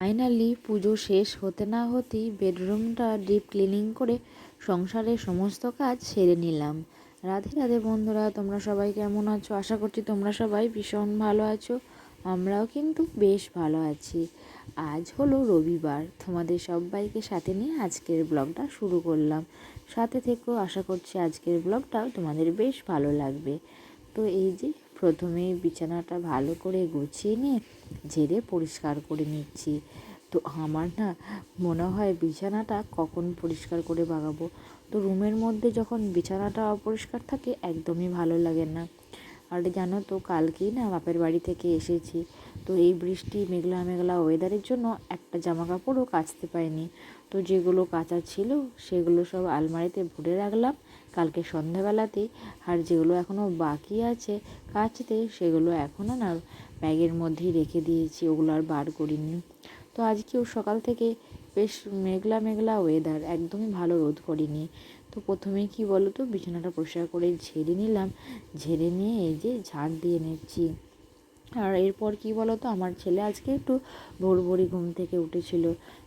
Finally পুজো শেষ হতে না হতেই বেডরুমটা ডিপ ক্লিনিং করে সংসারের সমস্ত কাজ সেরে নিলাম। রাধে রাধে বন্ধুরা, তোমরা সবাই কেমন আছো? আশা করছি তোমরা সবাই ভীষণ ভালো আছো, আমরাও কিন্তু বেশ ভালো আছি। আজ হলো রবিবার, তোমাদের সবাইকে সাথে নিয়ে আজকের ব্লগটা শুরু করলাম। সাথে থেকেও আশা করছি আজকের ব্লগটাও তোমাদের বেশ ভালো লাগবে। তো এই যে প্রথমে বিছানাটা ভালো করে গুছিয়ে নিয়ে ঝেড়ে পরিষ্কার করে নিচ্ছি। তো আমার না মনে হয় বিছানাটা কখন পরিষ্কার করে বাগাবো? তো রুমের মধ্যে যখন বিছানাটা অপরিষ্কার থাকে, একদমই ভালো লাগে না। আর জানো তো, কালকেই না বাপের বাড়ি থেকে এসেছি। তো এই বৃষ্টি, মেঘলা মেঘলা ওয়েদারের জন্য একটা জামা কাপড়ও কাচতে পাইনি তো যেগুলো কাচা ছিল, সেগুলো সব আলমারিতে ভরে রাখলাম। কালকে সন্ধ্যাবেলাতেই আর যেগুলো এখনও বাকি আছে কাচতে, সেগুলো এখনও না ব্যাগের মধ্যেই রেখে দিয়েছি, ওগুলো আর বার করিনি। তো আজকেও সকাল থেকে বেশ মেঘলা মেঘলা ওয়েদার একদমই ভালো রোদ করিনি। তো প্রথমে কি বলো তো বিছানাটা পরিষ্কার করে ঝেড়ে নিলাম, ঝেড়ে নিয়ে এই যে ঝাড় দিয়ে নিচ্ছি। আর এরপর কি বলো তো আমার ছেলে আজকে একটু ভোর ভোরই ঘুম থেকে উঠেছিল,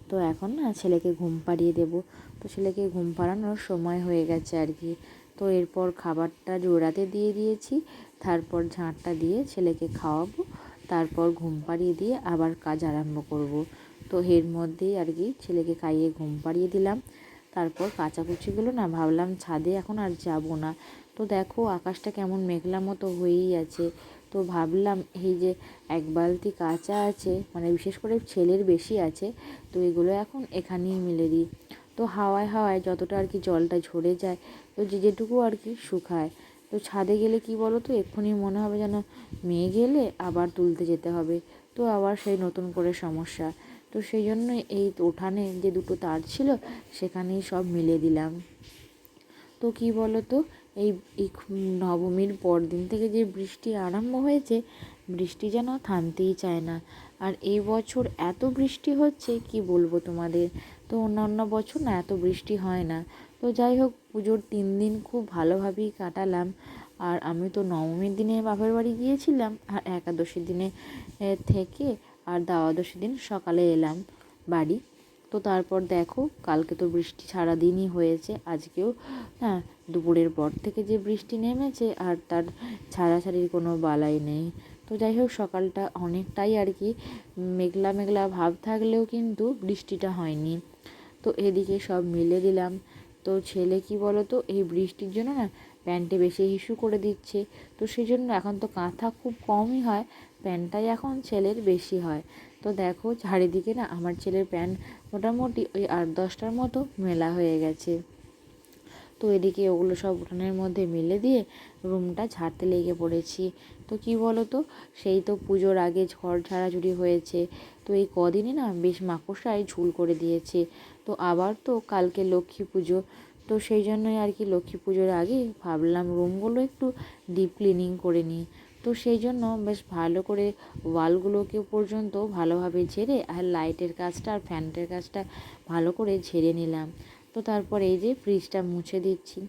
তো এখন না ছেলেকে ঘুম পাড়িয়ে দেবো। তো ছেলেকে ঘুম পাড়ানোর সময় হয়ে গেছে আর কি। তো এরপর খাবারটা জোড়াতে দিয়ে দিয়েছি, তারপর ঝাঁটটা দিয়ে ছেলেকে খাওয়াবো, তারপর ঘুম পাড়িয়ে দিয়ে আবার কাজ আরম্ভ করব। তো এর মধ্যেই আর কি ছেলেকে খাইয়ে ঘুম পাড়িয়ে দিলাম, তারপর কাচাকুচিগুলো না ভাবলাম ছাদে এখন আর যাব না। তো দেখো আকাশটা কেমন মেঘলা মতো হয়েই আছে। তো ভাবলাম এই যে এক বালতি কাঁচা আছে মানে বিশেষ করে ছেলের বেশি আছে, তো এগুলো এখন এখানেই মিলে দিই। তো হাওয়ায় হাওয়ায় যতটা আর কি জলটা ঝরে যায়, তো যে যেটুকু আর কি শুকায়। তো ছাদে গেলে কি বলো তো এক্ষুনি মনে হবে যেন মেয়ে গেলে আবার তুলতে যেতে হবে। তো আবার সেই নতুন করে সমস্যা। তো সেই জন্য এই উঠানে যে দুটো তার ছিল, সেখানেই সব মিলে দিলাম। তো কি বলো তো এই নবমীর পরদিন থেকে যে বৃষ্টি আরম্ভ হয়েছে, বৃষ্টি যেন থামতেই চায় না। আর এই বছর এত বৃষ্টি হচ্ছে, কি বলব তোমাদের? তো অন্যান্য বছর না এত বৃষ্টি হয় না। তো যাই হোক, পুজোর তিন দিন খুব ভালোভাবেই কাটালাম। আর আমি তো নবমীর দিনে বাপের বাড়ি গিয়েছিলাম আর একাদশীর দিনে থেকে আর দ্বাদশীর দিন সকালে এলাম বাড়ি। তো তারপর দেখো, কালকে তো বৃষ্টি সারাদিনই হয়েছে। আজকেও হ্যাঁ দুপুরের পর থেকে যে বৃষ্টি নেমেছে আর তার ছাড়াছাড়ির কোনো বালাই নেই। তো যাই হোক, সকালটা অনেকটাই আর কি মেঘলা মেঘলা ভাব থাকলেও কিন্তু বৃষ্টিটা হয়নি। তো এদিকে সব মিলে দিলাম। তো ছেলে কি বলো তো এই বৃষ্টির জন্য না প্যান্টে বেশি হিসু করে দিচ্ছে। তো সেই জন্য এখন তো কাঁথা খুব কমই হয়, প্যান্টটাই এখন ছেলের বেশি হয়। তো দেখো চারিদিকে না আমার ছেলের প্যান্ট মোটামুটি ওই আট দশটার মতো মেলা হয়ে গেছে। তো এদিকে ওগুলো সব উঠানের মধ্যে মেলে দিয়ে রুমটা ঝাড়তে লেগে পড়েছি। তো কি বলো তো সেই তো পুজোর আগে ঝড় ঝাড়াঝুড়ি হয়েছে। তো এই কদিনই না বেশ মাকড়সায় ঝুল করে দিয়েছে। তো আবার তো কালকে লক্ষ্মী পুজো। তো সেই জন্যই আর কি লক্ষ্মী পুজোর আগে ভাবলাম রুমগুলো একটু ডিপ ক্লিনিং করে নিই। তো সেই জন্য বেশ ভালো করে ওয়ালগুলোকে পর্যন্ত ভালোভাবে ঝেড়ে আর লাইটের কাজটা আর ফ্যানটার কাজটা ভালো করে ঝেড়ে নিলাম। তো তারপর এই যে ফ্রিজটা মুছে দিচ্ছি।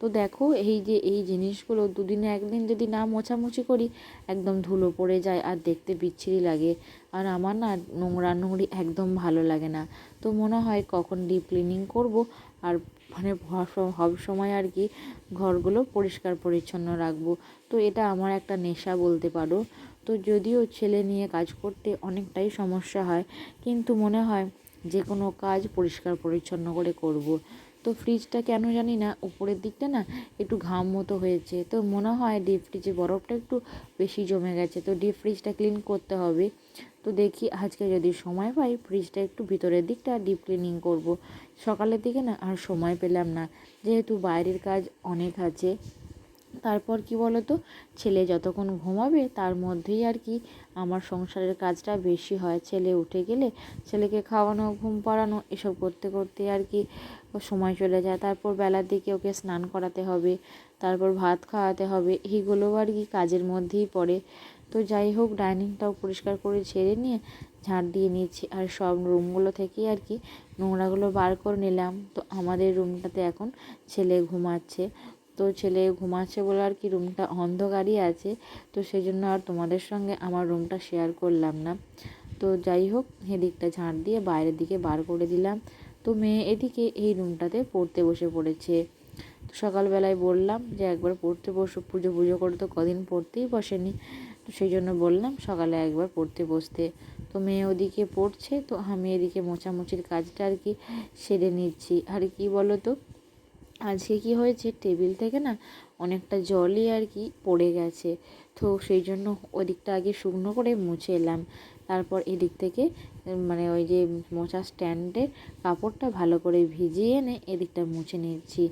তো দেখো, এই যে, এই জিনিসগুলো দুদিনে একদিন যদি না মোছামুছি করি, একদম ধুলো পড়ে যায় আর দেখতে বিচ্ছিরি লাগে। আর আমার না নোংরা নোংরি একদম ভালো লাগে না। তো মনে হয় কখন ডিপ ক্লিনিং করব আর মানে সব সময় আর কি ঘরগুলো পরিষ্কার পরিচ্ছন্ন রাখব। তো এটা আমার একটা নেশা বলতে পারো। তো যদিও ছেলে নিয়ে কাজ করতে অনেকটাই সমস্যা হয়, কিন্তু মনে হয় যে কোনো কাজ পরিষ্কার পরিচ্ছন্ন করে করব। তো ফ্রিজটা কেন জানি না, উপরের দিকটা না একটু ঘাম মতো হয়েছে। তো মনে হয় ডিপ ফ্রিজে বরফটা একটু বেশি জমে গেছে, তো ডিপ ফ্রিজটা ক্লিন করতে হবে। তো দেখি আজকে যদি সময় পাই ফ্রিজটা একটু ভিতরের দিকটা ডিপ ক্লিনিং করব। সকালের দিকে না আর সময় পেলাম না, যেহেতু বাইরের কাজ অনেক আছে। তারপর কি বলো তো ছেলে যতক্ষণ ঘুমাবে, তার মধ্যেই আর কি আমার সংসারের কাজটা বেশি হয়। ছেলে উঠে গেলে ছেলেকে খাওয়ানো, ঘুম পাড়ানো, এসব করতে করতে আর কি সময় চলে যায়। তারপর বেলার দিকে ওকে স্নান করাতে হবে, তারপর ভাত খাওয়াতে হবে এইগুলো আর কি কাজের মধ্যেই পড়ে। তো যাই হোক, ডাইনিংটাও পরিষ্কার করে ছেড়ে নিয়ে ঝাঁট দিয়ে নিয়েছি আর সব রুমগুলো থেকেই আর কি নোংরাগুলো বার করে নিলাম। তো আমাদের রুমটাতে এখন ছেলে ঘুমাচ্ছে। তো ছেলে ঘুমাচ্ছে বলে আর কি রুমটা অন্ধকারই আছে, তো সেই জন্য আর তোমাদের সঙ্গে আমার রুমটা শেয়ার করলাম না। তো যাই হোক, এদিকটা ঝাঁট দিয়ে বাইরের দিকে বার করে দিলাম। তো মেয়ে এদিকে এই রুমটাতে পড়তে বসে পড়েছে। তো সকালবেলায় বললাম যে একবার পড়তে বসো, পুজো পুজো করে তো কদিন পড়তেই বসেনি। তো সেই জন্য বললাম সকালে একবার পড়তে বসতে। তো মেয়ে ওদিকে পড়ছে, তো আমি এদিকে মোছামুছির কাজটা আর কি সেরে নিচ্ছি। আর কি বলো তো? আজকে কি হয়েছে? টেবিল থেকে না অনেকটা জলই আর কি পড়ে গেছে। তো সেই জন্য ওদিকটা আগে শুকনো করে মুছে এলাম। তারপর এদিক থেকে মানে ওই যে মোছা স্ট্যান্ডের কাপড়টা ভালো করে ভিজিয়ে এনে এদিকটা মুছে নিচ্ছি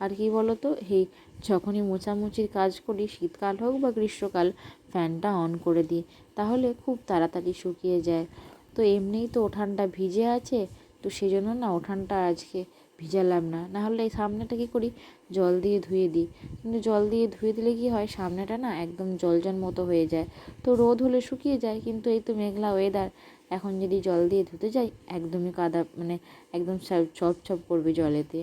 আর কি বলো তো এই যখনই মোছামুছির কাজ করি, শীতকাল হোক বা গ্রীষ্মকাল, ফ্যানটা অন করে দিই। তাহলে খুব তাড়াতাড়ি শুকিয়ে যায়। তো এমনিই তো ওঠানটা ভিজে আছে। তো সেই জন্য না ওঠানটা আজকে ভিজালাম না। নাহলে এই সামনেটা কী করি? জল দিয়ে ধুয়ে দিই। কিন্তু জল দিয়ে ধুয়ে দিলে কি হয়? সামনেটা না একদম জল জল মতো হয়ে যায়। তো রোদ হলে শুকিয়ে যায়, কিন্তু এই তো মেঘলা ওয়েদার এখন যদি জল দিয়ে ধুতে যাই, একদমই কাদা মানে একদম ছপ ছপ করবে জলেতে।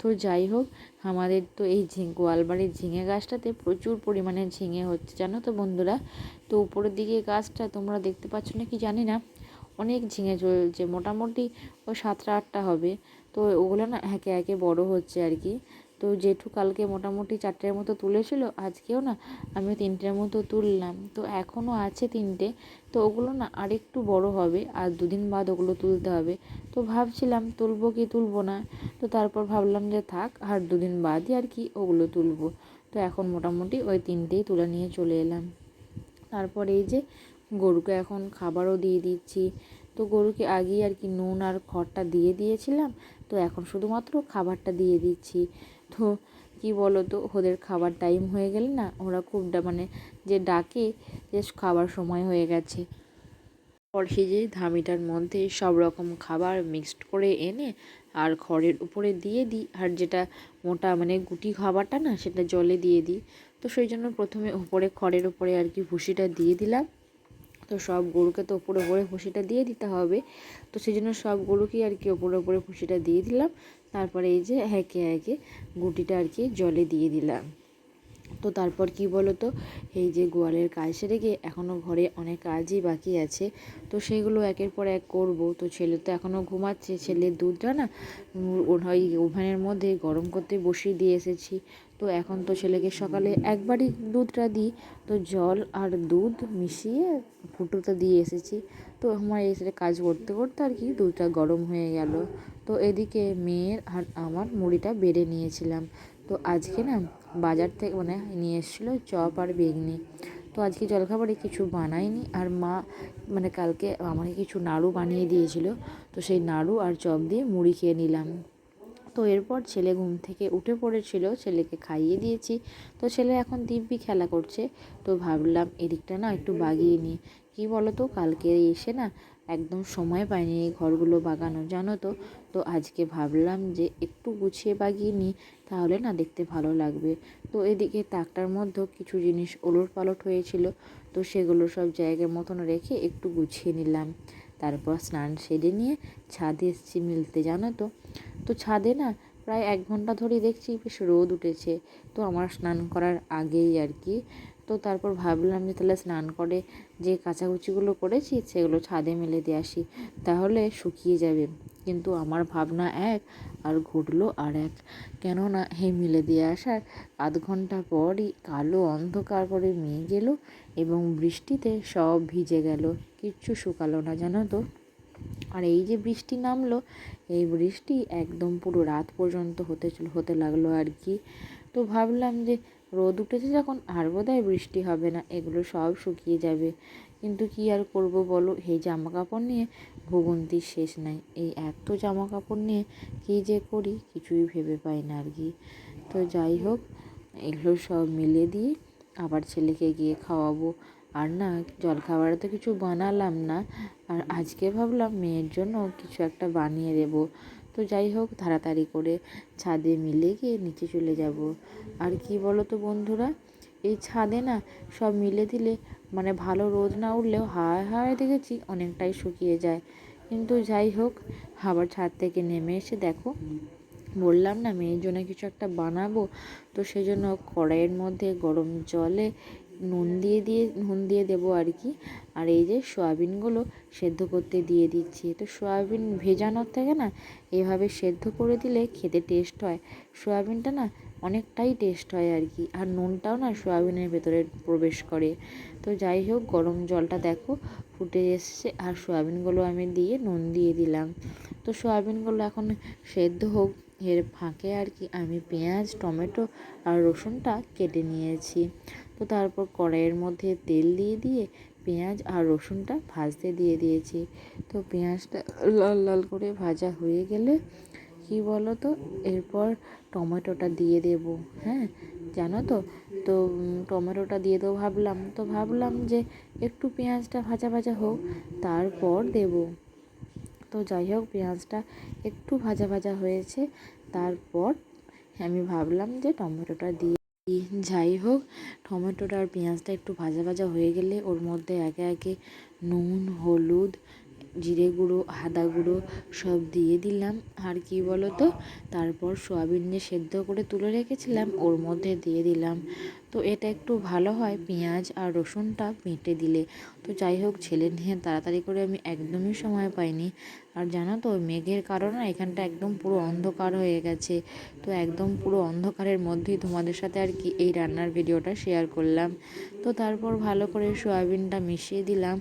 তো যাই হোক, আমাদের তো এই ঝিং গোয়ালবাড়ির ঝিঙে গাছটাতে প্রচুর পরিমাণে ঝিঙে হচ্ছে, জানো তো বন্ধুরা? তো উপরের দিকে গাছটা তোমরা দেখতে পাচ্ছ না কি জানি না? অনেক ঝিঙে চলছে, মোটামুটি ওই সাতটা আটটা হবে। তো ওগুলো না একে একে বড় হচ্ছে আর কি। তো জেঠু কালকে মোটামুটি চারটের মতো তুলেছিল, আজকেও না আমি তিনটের মতো তুললাম। তো এখনও আছে তিনটে, তো ওগুলো না আরেকটু বড় হবে, আর দুদিন বাদ ওগুলো তুলতে হবে। তো ভাবছিলাম তুলবো কি তুলবো না, তো তারপর ভাবলাম যে থাক আর দুদিন বাদই আর কি ওগুলো তুলবো। তো এখন মোটামুটি ওই তিনটেই তুলে নিয়ে চলে এলাম। তারপর এই যে গরুকে এখন খাবারও দিয়ে দিচ্ছি, তো গরুকে আগেই আর কি নুন আর খড়টা দিয়ে দিয়েছিলাম তো এখন শুধুমাত্র খাবারটা দিয়ে দিচ্ছি। তো কি বলো তো ওদের খাবার টাইম হয়ে গেলে না ওরা খুব মানে যে ডাকে যে খাবার সময় হয়ে গেছে। পরশি যে ধামিটার মধ্যে সব রকম খাবার মিক্সড করে এনে আর খড়ের উপরে দিয়ে দিই। আর যেটা মোটা মানে গুটি খাবারটা না সেটা জলে দিয়ে দিই। তো সেই জন্য প্রথমে উপরে খড়ের উপরে আর কি ভুসিটা দিয়ে দিলাম। তো সব গরুকে তো ওপরে ওপরে ভুসিটা দিয়ে দিতে হবে। তো সেই জন্য সব গরুকেই আর কি ওপরে ওপরে ভুসিটা দিয়ে দিলাম। তারপরে এই যে একে একে গুটিটা আর কি জলে দিয়ে দিলাম। তো তারপর কি বলো তো এই যে গোয়ালের কাজ সেরে গিয়ে এখনও ঘরে অনেক কাজই বাকি আছে। তো সেগুলো একের পর এক করব। তো ছেলে তো এখনও ঘুমাচ্ছে, ছেলের দুধটা না ওই ওভেনের মধ্যে গরম করতে বসিয়ে দিয়ে এসেছি। তো এখন তো ছেলেকে সকালে একবারই দুধটা দিই। তো জল আর দুধ মিশিয়ে ফুটোতে দিয়ে এসেছি। তো আমার এসে কাজ করতে করতে আর কি দুধটা গরম হয়ে গেল। তো এদিকে মেয়ের আর আমার মুড়িটা বেড়ে নিয়েছিলাম। তো আজকে না বাজার থেকে মানে নিয়ে এসেছিল চপ আর বেগনি। তো আজকে জলখাবারে কিছু বানাইনি আর মা মানে কালকে আমাকে কিছু নাড়ু বানিয়ে দিয়েছিল। তো সেই নাড়ু আর চপ দিয়ে মুড়ি খেয়ে নিলাম। তো এরপর ছেলে ঘুম থেকে উঠে পড়েছিল, ছেলেকে খাইয়ে দিয়েছি। তো ছেলে এখন দিব্যি খেলা করছে। তো ভাবলাম এদিকটা না একটু বাগিয়ে নিই। কী বলো তো কালকে এসে না একদম সময় পাইনি এই ঘরগুলো বাগানো, জানো তো? তো আজকে ভাবলাম যে একটু গুছিয়ে বাগিয়ে নিই, তাহলে না দেখতে ভালো লাগবে। তো এদিকে তাকটার মধ্যেও কিছু জিনিস ওলট পালট হয়েছিল। তো সেগুলো সব জায়গার মতন রেখে একটু গুছিয়ে নিলাম। তারপর স্নান সেরে নিয়ে ছাদে এসেছি মিলতে, জানো তো? তো ছাদে না প্রায় এক ঘণ্টা ধরেই দেখছি বেশ রোদ উঠেছে। তো আমার স্নান করার আগেই আর কি। তো তারপর ভাবলাম যে তাহলে স্নান করে যে কাচাকুচিগুলো করেছি সেগুলো ছাদে মেলে দিয়ে আসি। তাহলে শুকিয়ে যাবে। কিন্তু আমার ভাবনা এক আর ঘটলো আর এক। কেননা হে মিলে দিয়ে আসার আধ ঘণ্টা পরই কালো অন্ধকার করে মেয়ে গেল এবং বৃষ্টিতে সব ভিজে গেল। কিচ্ছু শুকালো না, জানো তো? আর এই যে বৃষ্টি নামলো, এই বৃষ্টি একদম পুরো রাত পর্যন্ত হতে হতে লাগল আর কি। তো ভাবলাম যে রোদ উঠেছে যখন আর বোধহয় বৃষ্টি হবে না, এগুলো সব শুকিয়ে যাবে। কিন্তু কি আর করব বলো? এই জামা কাপড় নিয়ে ভোগান্তির শেষ নাই। এই এত জামা কাপড় নিয়ে কী যে করি? কিছুই ভেবে পাই না আর কি। তো যাই হোক, এগুলো সব মিলে দিয়ে আবার ছেলেকে গিয়ে খাওয়াবো। আর না, জলখাবারে তো কিছু বানালাম না। আর আজকে ভাবলাম মেয়ের জন্য কিছু একটা বানিয়ে দেবো। তো যাই হোক, তাড়াতাড়ি করে ছাদে মিলে গিয়ে নিচে চলে যাব। আর কি বলো তো বন্ধুরা, এই ছাদে না সব মিলে দিলে মানে ভালো রোদ না উঠলেও হাওয়ায় হাওয়ায় দেখেছি অনেকটাই শুকিয়ে যায়। কিন্তু যাই হোক, আবার ছাদ থেকে নেমে এসে দেখো, বললাম না মেয়ের জন্য কিছু একটা বানাবো। তো সেই জন্য কড়াইয়ের মধ্যে গরম জলে নুন দিয়ে দিয়ে, নুন দিয়ে দেবো আর কি। আর এই যে সয়াবিনগুলো সেদ্ধ করতে দিয়ে দিচ্ছি। তো সয়াবিন ভেজানোর থেকে না, এভাবে সেদ্ধ করে দিলে খেতে টেস্ট হয়। সয়াবিনটা না অনেকটাই টেস্ট হয় আর কি। আর নুনটাও না সয়াবিনের ভেতরে প্রবেশ করে। তো যাই হোক, গরম জলটা দেখো, ফুটে এসছে। আর সয়াবিনগুলো আমি দিয়ে নুন দিয়ে দিলাম। তো সয়াবিনগুলো এখন সেদ্ধ হোক, এর ফাঁকে আর কি আমি পেঁয়াজ, টমেটো আর রসুনটা কেটে নিয়েছি। তো তারপর কড়াইয়ের মধ্যে তেল দিয়ে দিয়ে পেঁয়াজ আর রসুনটা ভাজতে দিয়ে দিয়েছি। তো পেঁয়াজটা লাল লাল করে ভাজা হয়ে গেলে কি বলো তো এরপর টমেটোটা দিয়ে দেব হ্যাঁ? জানো তো? তো টমেটোটা দিয়ে দেবো ভাবলাম, তো ভাবলাম যে একটু পেঁয়াজটা ভাজা ভাজা হোক, তারপর দেব। তো যাই হোক, পেঁয়াজটা একটু ভাজা ভাজা হয়েছে, তারপর আমি ভাবলাম যে টমেটোটা দিয়ে যাই হোক, টমেটোটা আর পেঁয়াজটা একটু ভাজা ভাজা হয়ে গেলে ওর মধ্যে একে একে নুন, হলুদ জিরে গুঁড়ো, আদা গুঁড়ো সব দিয়ে দিলাম। আর কি বলো তো তারপর সোয়াবিন যে সেদ্ধ করে তুলে রেখেছিলাম, ওর মধ্যে দিয়ে দিলাম। তো এটা একটু ভালো হয়, পেঁয়াজ আর রসুনটা বেটে দিলে। তো যাই হোক, ছেলে নিয়ে তাড়াতাড়ি করে আমি একদমই সময় পাইনি। আর জানো তো, মেঘের কারণে এখানটা একদম পুরো অন্ধকার হয়ে গেছে। তো একদম পুরো অন্ধকারের মধ্যেই তোমাদের সাথে আর কি এই রান্নার ভিডিওটা শেয়ার করলাম। তো তারপর ভালো করে সয়াবিনটা মিশিয়ে দিলাম।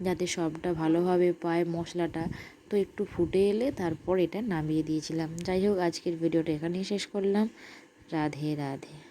যাতে সবটা ভালোভাবে পায় মশলাটা। তো একটু ফুটে এলে তারপর এটা নামিয়ে দিয়েছিলাম। যাই হোক, আজকের ভিডিওটা এখানেই শেষ করলাম। রাধে রাধে।